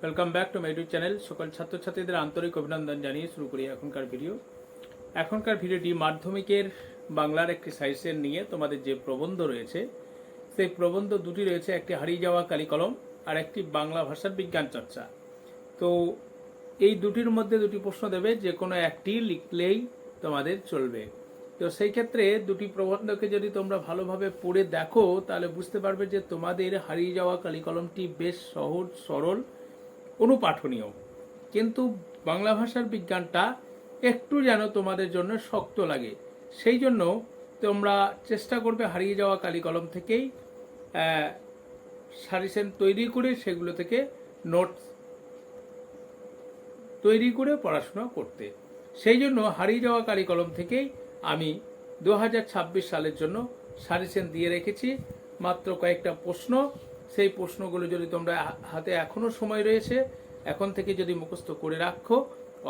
Welcome back to my YouTube channel সকল ছাত্রছাত্রীদের আন্তরিক অভিনন্দন জানিয়ে শুরু করি এখনকার ভিডিও এখনকার ভিডিওটি মাধ্যমিকের বাংলার একটি সাইসের নিয়ে তোমাদের যে প্রবন্ধ রয়েছে, সেই প্রবন্ধ দুটি রয়েছে, একটি হারিয়ে যাওয়া কালিকলম আর একটি বাংলা ভাষার বিজ্ঞান চর্চা। তো এই দুটির মধ্যে দুটি প্রশ্ন দেবে, যে কোনো একটি লিখলেই তোমাদের চলবে। তো সেই ক্ষেত্রে দুটি প্রবন্ধকে যদি তোমরা ভালোভাবে পড়ে দেখো, তাহলে বুঝতে পারবে যে তোমাদের হারিয়ে যাওয়া কালিকলমটি বেশ সহজ, সরল অনুপাঠনীয়। কিন্তু বাংলা ভাষার বিজ্ঞানটা একটু যেন তোমাদের জন্য শক্ত লাগে। সেই জন্য তোমরা চেষ্টা করবে হারিয়ে যাওয়া কালিকলম থেকেই সারিসেন তৈরি করে সেগুলো থেকে নোটস তৈরি করে পড়াশোনা করতে। সেই জন্য হারিয়ে যাওয়া কারিকলম থেকেই আমি দু হাজার ছাব্বিশ সালের জন্য সারিসেন দিয়ে রেখেছি। মাত্র কয়েকটা প্রশ্ন সেই প্রশ্নগুলো যদি তোমরা হাতে এখনও সময় রয়েছে এখন থেকে যদি মুখস্থ করে রাখো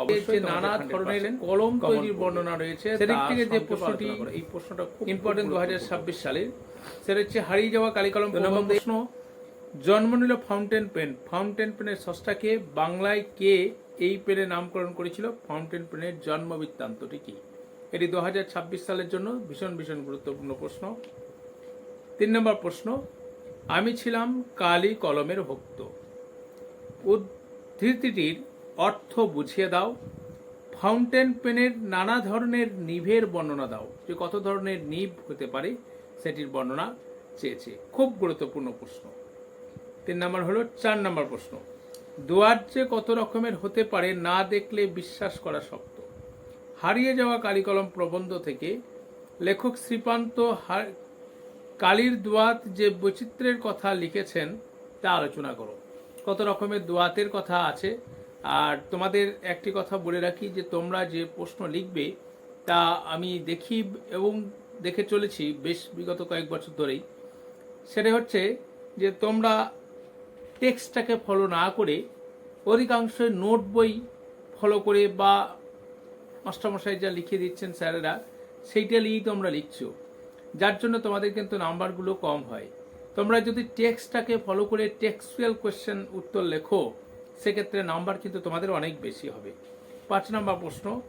অবশ্যই নানা ধরনের কলম তৈরির বর্ণনা রয়েছে সেদিক থেকে যে প্রশ্নটি এই প্রশ্নটা খুব ইম্পর্টেন্ট দু সালের সেটা হচ্ছে হারিয়ে যাওয়া কালিকলম প্রশ্ন জন্ম নিল ফাউন্টেন পেন। ফাউন্টেন পেনের সষ্টাকে বাংলায় কে এই পেনের নামকরণ করেছিল? ফাউন্টেন পেনের জন্ম বৃত্তান্তটি কি? এটি দু হাজার ছাব্বিশ সালের জন্য ভীষণ ভীষণ গুরুত্বপূর্ণ প্রশ্ন। তিন নম্বর প্রশ্ন আমি ছিলাম কালি কলমের ভক্ত। উদ্ধৃতিটির অর্থ বুঝিয়ে দাও, ফাউন্টেন পেনের নানা ধরনের নিভের বর্ণনা দাও। যে কত ধরনের নিভ হতে পারে সেটির বর্ণনা চেয়েছে। খুব গুরুত্বপূর্ণ প্রশ্ন। তিন নম্বর হলো চার নম্বর প্রশ্ন। দুয়ার যে কত রকমের হতে পারে না দেখলে বিশ্বাস করা শক্ত। হারিয়ে যাওয়া কালিকলম প্রবন্ধ থেকে লেখক শ্রীপান্ত কালির দোয়াত যে বৈচিত্র্যের কথা লিখেছেন, তা আলোচনা করো। কত রকমের দোয়াতের কথা আছে, আর তোমাদের একটি কথা বলে রাখি যে তোমরা যে প্রশ্ন লিখবে, তা আমি দেখি এবং দেখে চলেছি বেশ বিগত কয়েক বছর ধরেই। সেটা হচ্ছে যে তোমরা টেক্সটটাকে ফলো না করে অধিকাংশ নোট বই ফলো করে বা মাস্টারমশাই যা লিখে দিচ্ছেন স্যারেরা, সেইটা নিয়েই তোমরা লিখছো। যার জন্য তোমাদের কিন্তু নাম্বারগুলো কম হয়। তোমরা যদি টেক্সটটাকে ফলো করে টেক্সচুয়াল কোয়েশ্চেন উত্তর লেখো, সেক্ষেত্রে নাম্বার কিন্তু তোমাদের অনেক বেশি হবে। পাঁচ নম্বর প্রশ্ন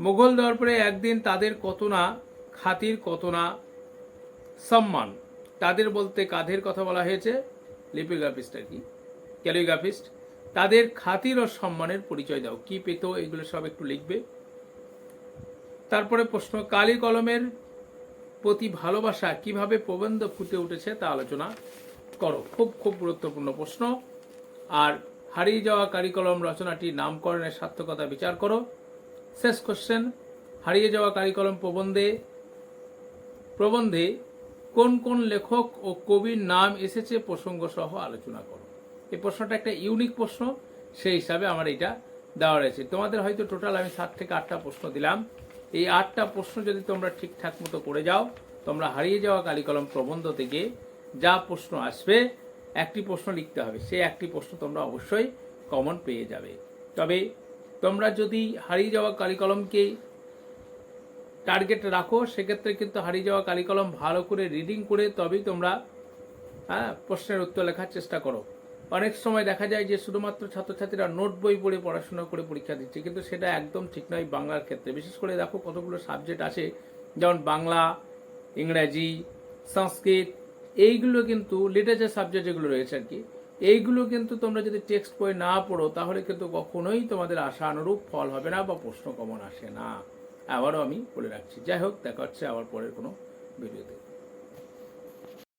মোগল দরবারে একদিন তাদের কত না, খাতির কত না, সম্মান, তাদের বলতে কাদের কথা বলা হয়েছে। লিপিগ্রাফিস্ট আর কি? ক্যালিগ্রাফিস্ট, তাদের খাতির ও সম্মানের পরিচয় দাও। কি পেত? এগুলো সব একটু লিখবে। তারপরে প্রশ্ন কালি কলমের প্রতি ভালোবাসা কীভাবে প্রবন্ধ ফুটে উঠেছে তা আলোচনা করো। খুব খুব গুরুত্বপূর্ণ প্রশ্ন। আর হারিয়ে যাওয়া কারিকলম রচনাটি নামকরণের সার্থকতা বিচার করো। শেষ কোশ্চেন হারিয়ে যাওয়া কারিকলম প্রবন্ধে প্রবন্ধে কোন কোন লেখক ও কবির নাম এসেছে প্রসঙ্গ সহ আলোচনা করো। এই প্রশ্নটা একটা ইউনিক প্রশ্ন, সেই হিসাবে আমার এটা দেওয়া রয়েছে। তোমাদের হয়তো টোটাল আমি সাত থেকে আটটা প্রশ্ন দিলাম। এই আটটা প্রশ্ন যদি তোমরা ঠিকঠাক মতো করে যাও, তোমরা হারিয়ে যাওয়া কালিকলম প্রবন্ধ থেকে যা প্রশ্ন আসবে, একটি প্রশ্ন লিখতে হবে। সেই একটি প্রশ্ন তোমরা অবশ্যই কমন পেয়ে যাবে। তবে তোমরা যদি হারিয়ে যাওয়া কালিকলমকে টার্গেট রাখো, সেক্ষেত্রে কিন্তু হারিয়ে যাওয়া কালিকলম ভালো করে রিডিং করে তবেই তোমরা হ্যাঁ প্রশ্নের উত্তর লেখার চেষ্টা করো। অনেক সময় দেখা যায় যে শুধুমাত্র ছাত্রছাত্রীরা নোট বই পড়ে পড়াশোনা করে পরীক্ষা দিচ্ছে, কিন্তু সেটা একদম ঠিক নয় বাংলার ক্ষেত্রে। বিশেষ করে দেখো কতগুলো সাবজেক্ট আছে যেমন বাংলা, ইংরাজি, সংস্কৃত, এইগুলো কিন্তু লিটারেচার সাবজেক্ট যেগুলো রয়েছে আর কি, এইগুলো কিন্তু তোমরা যদি টেক্সট বই না পড়ো, তাহলে কিন্তু কখনোই তোমাদের আশা অনুরূপ ফল হবে না বা প্রশ্ন কমন আসে না। আবারও আমি বলে রাখছি। যাই হোক, দেখা হচ্ছে আবার পরের কোনো ভিডিওতে